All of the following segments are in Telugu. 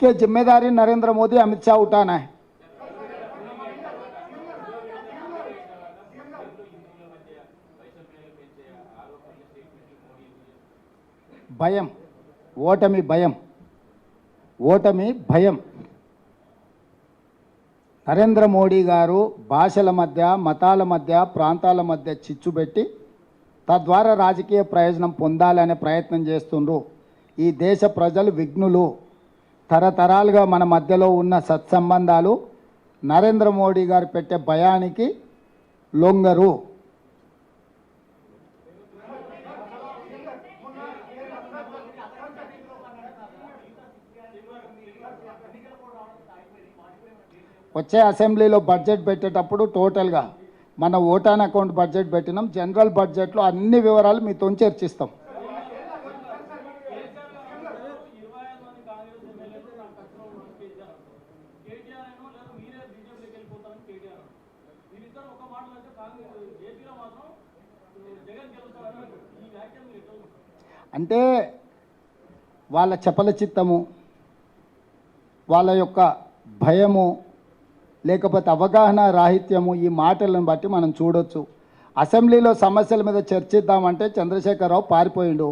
इसके जिम्मेदारी नरेंद्र मोदी अमित शाह उठाना है భయం ఓటమి భయం ఓటమి భయం నరేంద్ర మోడీ గారు భాషల మధ్య మతాల మధ్య ప్రాంతాల మధ్య చిచ్చు పెట్టి తద్వారా రాజకీయ ప్రయోజనం పొందాలనే ప్రయత్నం చేస్తుండ్రు ఈ దేశ ప్రజలు విఘ్నులు తరతరాలుగా మన మధ్యలో ఉన్న సత్సంబంధాలు నరేంద్ర మోడీ గారు పెట్టే భయానికి లొంగరు. వచ్చే అసెంబ్లీలో బడ్జెట్ పెట్టేటప్పుడు టోటల్గా మన ఓటాన్ అకౌంట్ బడ్జెట్ పెట్టినాం. జనరల్ బడ్జెట్లో అన్ని వివరాలు మీతో చర్చిస్తాం. అంటే వాళ్ళ చపల చిత్తము వాళ్ళ యొక్క భయము లేకపోతే అవగాహన రాహిత్యము ఈ మాటలను బట్టి మనం చూడొచ్చు. అసెంబ్లీలో సమస్యల మీద చర్చిద్దామంటే చంద్రశేఖరరావు పారిపోయిండు.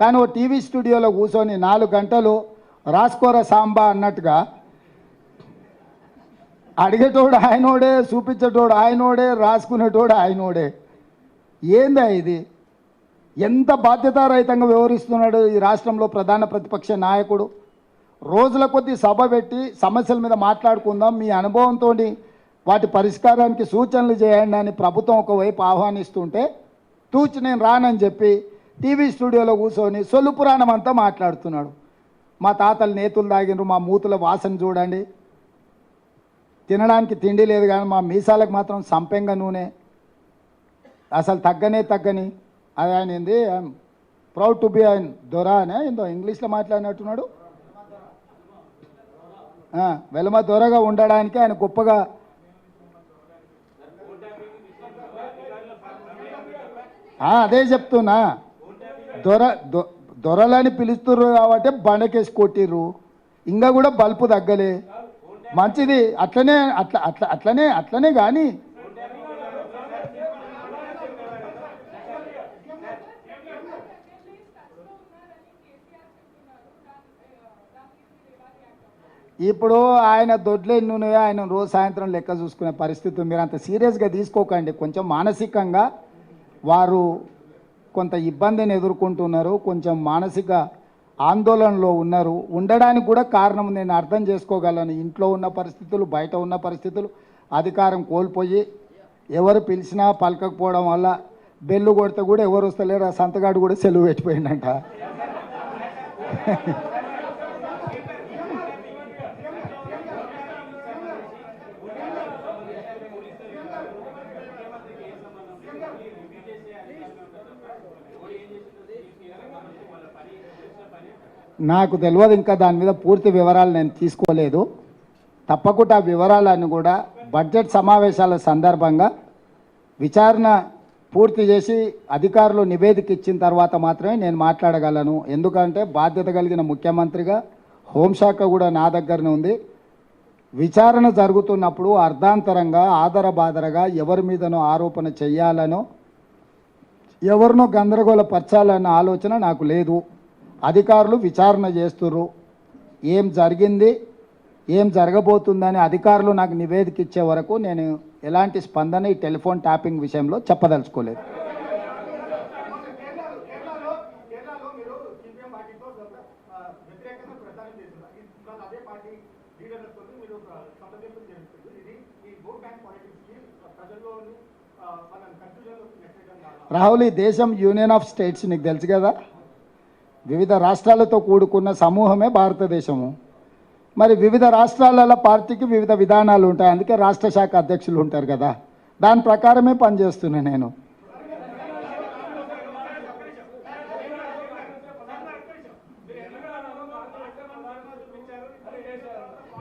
కానీ ఓ టీవీ స్టూడియోలో కూర్చొని నాలుగు గంటలు రాస్కోర సాంబా అన్నట్టుగా అడిగేటోడు ఆయనోడే చూపించేటోడు ఆయనోడే రాసుకునేటోడు ఆయనోడే. ఏందా ఇది? ఎంత బాధ్యతారహితంగా వ్యవహరిస్తున్నాడు ఈ రాష్ట్రంలో ప్రధాన ప్రతిపక్ష నాయకుడు? రోజుల కొద్దీ సభ పెట్టి సమస్యల మీద మాట్లాడుకుందాం మీ అనుభవంతో వాటి పరిష్కారానికి సూచనలు చేయండి అని ప్రభుత్వం ఒకవైపు ఆహ్వానిస్తుంటే తూచి నేను రానని చెప్పి టీవీ స్టూడియోలో కూర్చొని సొల్లు పురాణం అంతా మాట్లాడుతున్నాడు. మా తాతలు నేతులు తాగినరు మా మూతుల వాసన చూడండి. తినడానికి తిండి లేదు కానీ మా మీసాలకు మాత్రం సంపెంగ నూనె. అసలు తగ్గనే తగ్గని. అది ఆయన ఏంది? ప్రౌడ్ టు బి ఆయన దొరా అనే ఏందో ఇంగ్లీష్లో మాట్లాడినట్టున్నాడు. వెలమ దొరగా ఉండడానికి ఆయన గొప్పగా. అదే చెప్తున్నా. దొర దొ- దొరలని పిలుస్తుర్రు కాబట్టి బండకేసి కొట్టిర్రు. ఇంకా కూడా బల్పు తగ్గలే. మంచిది. అట్లనే అట్లా అట్లా అట్లనే అట్లనే కానీ ఇప్పుడు ఆయన దొడ్లు ఎన్ని ఉన్నాయో ఆయన రోజు సాయంత్రం లెక్క చూసుకునే పరిస్థితి మీరు అంత సీరియస్గా తీసుకోకండి. కొంచెం మానసికంగా వారు కొంత ఇబ్బందిని ఎదుర్కొంటున్నారు. కొంచెం మానసిక ఆందోళనలో ఉన్నారు. ఉండడానికి కూడా కారణం నేను అర్థం చేసుకోగలను. ఇంట్లో ఉన్న పరిస్థితులు బయట ఉన్న పరిస్థితులు అధికారం కోల్పోయి ఎవరు పిలిచినా పలకకపోవడం వల్ల బెల్లు కొడితే కూడా ఎవరు వస్తలేరు. ఆ సంతగాడు కూడా సెలవు పెట్టిపోయిందంట నాకు తెలియదు ఇంకా దాని మీద పూర్తి వివరాలు నేను తీసుకోలేదు. తప్పకుండా ఆ వివరాలను కూడా బడ్జెట్ సమావేశాల సందర్భంగా విచారణ పూర్తి చేసి అధికారులు నివేదిక ఇచ్చిన తర్వాత మాత్రమే నేను మాట్లాడగలను. ఎందుకంటే బాధ్యత కలిగిన ముఖ్యమంత్రిగా హోంశాఖ కూడా నా దగ్గరనే ఉంది. విచారణ జరుగుతున్నప్పుడు అర్ధాంతరంగా ఆదరబాదరగా ఎవరి మీదనో ఆరోపణ చేయాలనో ఎవరినో గందరగోళపరచాలన్న ఆలోచన నాకు లేదు. అధికారులు విచారణ చేస్తుర్రు. ఏం జరిగింది? ఏం జరగబోతుందని అధికారులు నాకు నివేదిక ఇచ్చే వరకు నేను ఎలాంటి స్పందన ఈ టెలిఫోన్ ట్యాపింగ్ విషయంలో చెప్పదలుచుకోలేదు కేరళలో కేరళలో మీరు సిపిఎం పార్టీతో ఆ, వ్యతిరేకంగా ప్రచారం చేస్తున్నారు ఇవాళ అదే పార్టీ లీడర్లతో మీరు సంప్రదింపులు జరుగుతుంది ఇది ఈ ఓట్ బ్యాంక్ పాలిటిక్స్కి ప్రజల్లోని ఆ, మన కన్ఫ్యూజన్లోకి నెట్టడం కాదు రాహుల్ ఈ దేశం యూనియన్ ఆఫ్ స్టేట్స్ నీకు తెలుసు కదా? వివిధ రాష్ట్రాలతో కూడుకున్న సమూహమే భారతదేశము. మరి వివిధ రాష్ట్రాలలో పార్టీకి వివిధ విధానాలు ఉంటాయి. అందుకే రాష్ట్ర శాఖ అధ్యక్షులు ఉంటారు కదా. దాని ప్రకారమే పనిచేస్తున్నా నేను.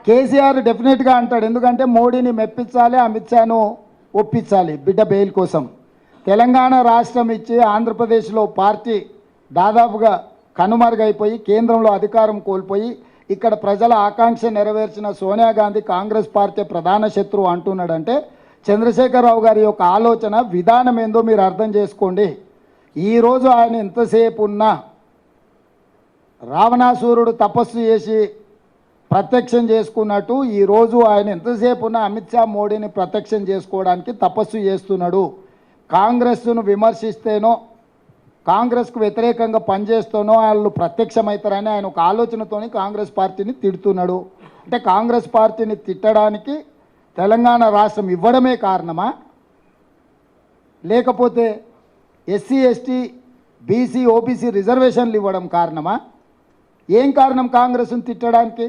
కేసీఆర్ డెఫినెట్గా అంటాడు ఎందుకంటే మోడీని మెప్పించాలి అమిత్ షాను ఒప్పించాలి బిడ్డ బెయిల్ కోసం. తెలంగాణ రాష్ట్రం ఇచ్చి ఆంధ్రప్రదేశ్లో పార్టీ దాదాపుగా కనుమరుగైపోయి కేంద్రంలో అధికారం కోల్పోయి ఇక్కడ ప్రజల ఆకాంక్ష నెరవేర్చిన సోనియా గాంధీ కాంగ్రెస్ పార్టీ ప్రధాన శత్రువు అంటున్నాడంటే చంద్రశేఖరరావు గారి యొక్క ఆలోచన విధానం ఏందో మీరు అర్థం చేసుకోండి. ఈరోజు ఆయన ఎంతసేపు ఉన్నా రావణాసురుడు తపస్సు చేసి ప్రత్యక్షం చేసుకున్నట్టు ఈరోజు ఆయన ఎంతసేపు ఉన్న అమిత్ షా మోడీని ప్రత్యక్షం చేసుకోవడానికి తపస్సు చేస్తున్నాడు. కాంగ్రెస్ను విమర్శిస్తేనో కాంగ్రెస్కు వ్యతిరేకంగా పనిచేస్తేనో వాళ్ళు ప్రత్యక్షమవుతారని ఆయన ఒక ఆలోచనతోని కాంగ్రెస్ పార్టీని తిడుతున్నాడు. అంటే కాంగ్రెస్ పార్టీని తిట్టడానికి తెలంగాణ రాష్ట్రం ఇవ్వడమే కారణమా? లేకపోతే ఎస్సీ ఎస్టీ బీసీ ఓబీసీ రిజర్వేషన్లు ఇవ్వడం కారణమా? ఏం కారణం కాంగ్రెస్ను తిట్టడానికి?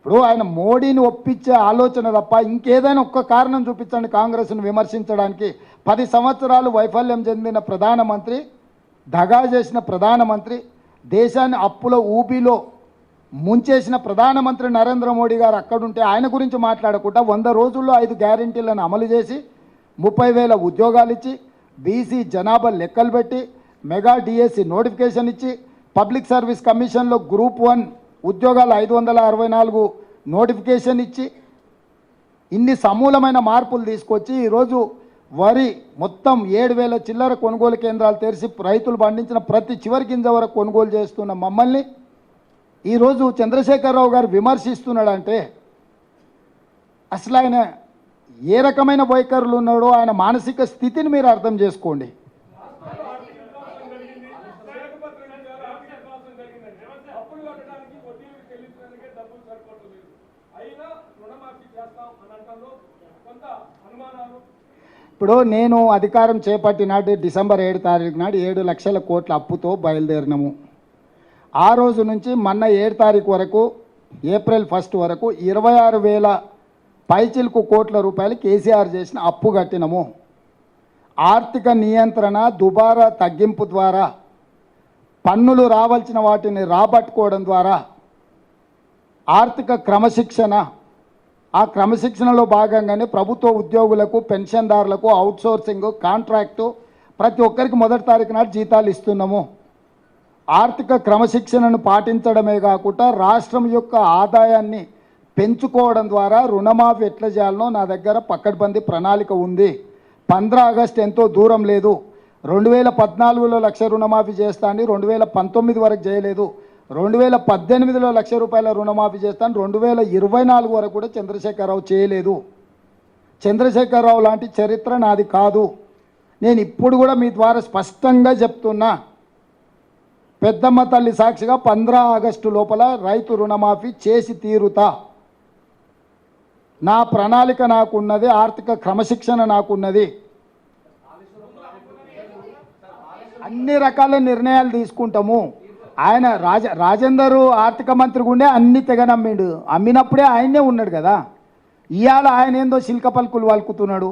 ఇప్పుడు ఆయన మోడీని ఒప్పించే ఆలోచన తప్ప ఇంకేదైనా ఒక్క కారణం చూపించండి కాంగ్రెస్ను విమర్శించడానికి. పది సంవత్సరాలు వైఫల్యం చెందిన ప్రధానమంత్రి దగా చేసిన ప్రధానమంత్రి దేశాన్ని అప్పుల ఊబిలో ముంచేసిన ప్రధానమంత్రి నరేంద్ర మోడీ గారు అక్కడుంటే ఆయన గురించి మాట్లాడకుండా వంద రోజుల్లో ఐదు గ్యారంటీలను అమలు చేసి ముప్పై వేల ఉద్యోగాలు ఇచ్చి బీసీ జనాభా లెక్కలు పెట్టి మెగా డిఎస్సి నోటిఫికేషన్ ఇచ్చి పబ్లిక్ సర్వీస్ కమిషన్లో గ్రూప్ వన్ ఉద్యోగాలు ఐదు వందల అరవై నాలుగు నోటిఫికేషన్ ఇచ్చి ఇన్ని సమూలమైన మార్పులు తీసుకొచ్చి ఈరోజు వరి మొత్తం ఏడు వేల చిల్లర కొనుగోలు కేంద్రాలు తెరిచి రైతులు పండించిన ప్రతి చివరి గింజ వరకు కొనుగోలు చేస్తున్న మమ్మల్ని ఈరోజు చంద్రశేఖరరావు గారు విమర్శిస్తున్నాడంటే అసలు ఆయన ఏ రకమైన వైఖరులు ఉన్నాడో ఆయన మానసిక స్థితిని మీరు అర్థం చేసుకోండి. అయినా రుణమాఫీ చేస్తాం అని అంటంలో కొంత అనుమానాలు. ఇప్పుడు నేను అధికారం చేపట్టినాటి డిసెంబర్ ఏడు తారీఖు నాడు ఏడు లక్షల కోట్ల అప్పుతో బయలుదేరినాము. ఆ రోజు నుంచి మొన్న ఏడు తారీఖు వరకు ఏప్రిల్ ఫస్ట్ వరకు ఇరవై ఆరు వేల పైచిలుకు కోట్ల రూపాయలు కేసీఆర్ చేసిన అప్పు కట్టినము. ఆర్థిక నియంత్రణ దుబారా తగ్గింపు ద్వారా పన్నులు రావాల్సిన వాటిని రాబట్టుకోవడం ద్వారా ఆర్థిక క్రమశిక్షణ. ఆ క్రమశిక్షణలో భాగంగానే ప్రభుత్వ ఉద్యోగులకు పెన్షన్దారులకు అవుట్సోర్సింగ్ కాంట్రాక్టు ప్రతి ఒక్కరికి మొదటి తారీఖు నాడు జీతాలు ఇస్తున్నాము. ఆర్థిక క్రమశిక్షణను పాటించడమే కాకుండా రాష్ట్రం యొక్క ఆదాయాన్ని పెంచుకోవడం ద్వారా రుణమాఫీ ఎట్లా చేయాలనో నా దగ్గర పక్కడబంది ప్రణాళిక ఉంది. పంద్రా ఆగస్ట్ ఎంతో దూరం లేదు. రెండు వేల పద్నాలుగులో లక్ష రుణమాఫీ చేస్తా అని రెండు వేల పంతొమ్మిది వరకు చేయలేదు. రెండు వేల పద్దెనిమిదిలో లక్ష రూపాయల రుణమాఫీ చేస్తాను. రెండు వేల ఇరవై నాలుగు వరకు కూడా చంద్రశేఖరరావు చేయలేదు. చంద్రశేఖరరావు లాంటి చరిత్ర నాది కాదు. నేను ఇప్పుడు కూడా మీ ద్వారా స్పష్టంగా చెప్తున్నా. పెద్దమ్మ తల్లి సాక్షిగా పంద్రా ఆగస్టు లోపల రైతు రుణమాఫీ చేసి తీరుతా. నా ప్రణాళిక నాకున్నది ఆర్థిక క్రమశిక్షణ నాకున్నది. అన్ని రకాల నిర్ణయాలు తీసుకుంటాము. ఆయన రాజ రాజేందర్ ఆర్థిక మంత్రి ఉండే అన్ని తెగ నమ్మిండు. అమ్మినప్పుడే ఆయనే ఉన్నాడు కదా. ఇవాళ ఆయన ఏందో శిల్క పలుకులు వలుకుతున్నాడు.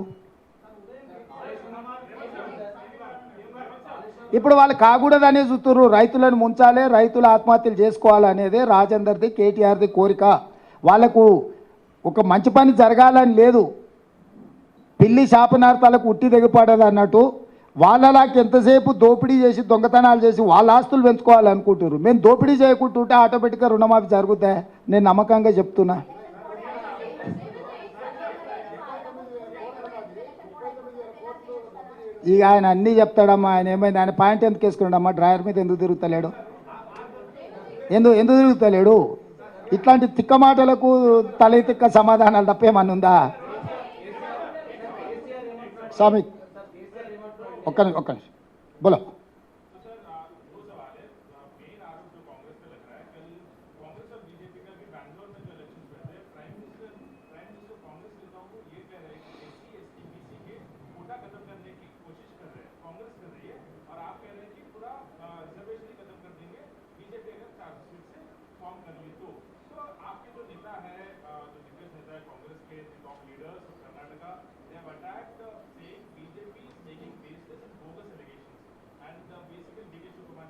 ఇప్పుడు వాళ్ళు కాకూడదనే చూస్తున్నారు రైతులను ముంచాలి రైతులు ఆత్మహత్యలు చేసుకోవాలనేదే రాజేందర్ది కేటీఆర్ది కోరిక. వాళ్ళకు ఒక మంచి పని జరగాలని లేదు. పిల్లి శాపనార్థాలకు ఉట్టి దిగపడదు అన్నట్టు వాళ్ళలాకి ఎంతసేపు దోపిడీ చేసి దొంగతనాలు చేసి వాళ్ళ ఆస్తులు పెంచుకోవాలనుకుంటున్నారు? మేము దోపిడీ చేయకుంటుంటే ఆటోమేటిక్గా రుణమాఫీ జరుగుతాయి నేను నమ్మకంగా చెప్తున్నా. ఇక ఆయన అన్నీ చెప్తాడమ్మా. ఆయన ఏమైంది? ఆయన పాయింట్ ఎందుకు వేసుకున్నాడమ్మా? డ్రైవర్ మీద ఎందుకు తిరుగుతలేడు? ఎందుకు ఎందుకు తిరుగుతలేడు? ఇట్లాంటి తిక్క మాటలకు తల తిక్క సమాధానాలు తప్ప ఏమన్నా ఉందా? స్వామి ఒక్క నిమిషం ఒక్క నిమిషం. బోలో.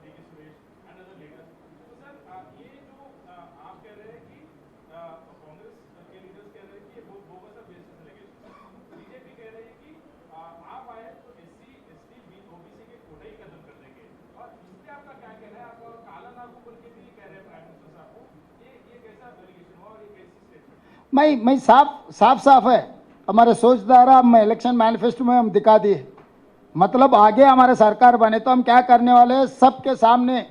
देखिए सुरेश तो सर ये जो आप कह रहे हैं कि कांग्रेस के लीडर्स कह रहे हैं कि वो बेसिस बीजेपी कह रही है कि आप आए तो S C S T OBC के कोटे ही खत्म कर देंगे। और आपका क्या है? काला लागू करके भी कह रहे हैं प्राइम मिनिस्टर साहब को। ये ये कैसा एलिगेशन हुआ और ये कैसी स्टेटमेंट मैं मैं साफ़ साफ़ साफ़ है। हमारे सोचधारा धारा इलेक्शन मैनिफेस्टो में हम दिखा दिए। मतलब आगे हमारे सरकार बने तो हम क्या करने वाले हैं? सबके सामने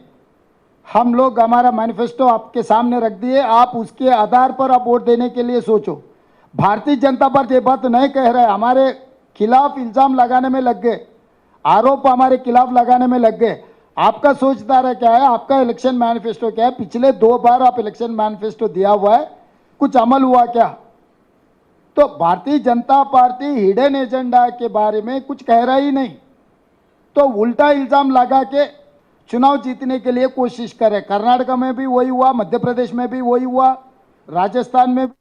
हम लोग, हमारा मैनिफेस्टो आपके सामने रख दिए। आप उसके आधार पर आप वोट देने के लिए सोचो। भारतीय जनता पार्टी ये बात नहीं कह रहे हमारे खिलाफ इल्ज़ाम लगाने में लग गए। आरोप हमारे खिलाफ लगाने में लग गए। आपका सोचदारा क्या है? आपका इलेक्शन मैनिफेस्टो क्या है? पिछले दो बार आप इलेक्शन मैनिफेस्टो दिया हुआ है। कुछ अमल हुआ क्या? तो Bharatiya Janata party hidden agenda के बारे में कुछ कह रहा ही नहीं। तो उल्टा इल्ज़ाम लगा के चुनाव जीतने के लिए कोशिश करे। कर्नाटक में भी वही हुआ, मध्य प्रदेश में भी वही हुआ, राजस्थान में भी